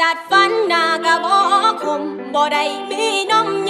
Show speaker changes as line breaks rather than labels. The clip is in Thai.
จัดฟันหน้ากะบอกคมบ่ได้มีน้ำ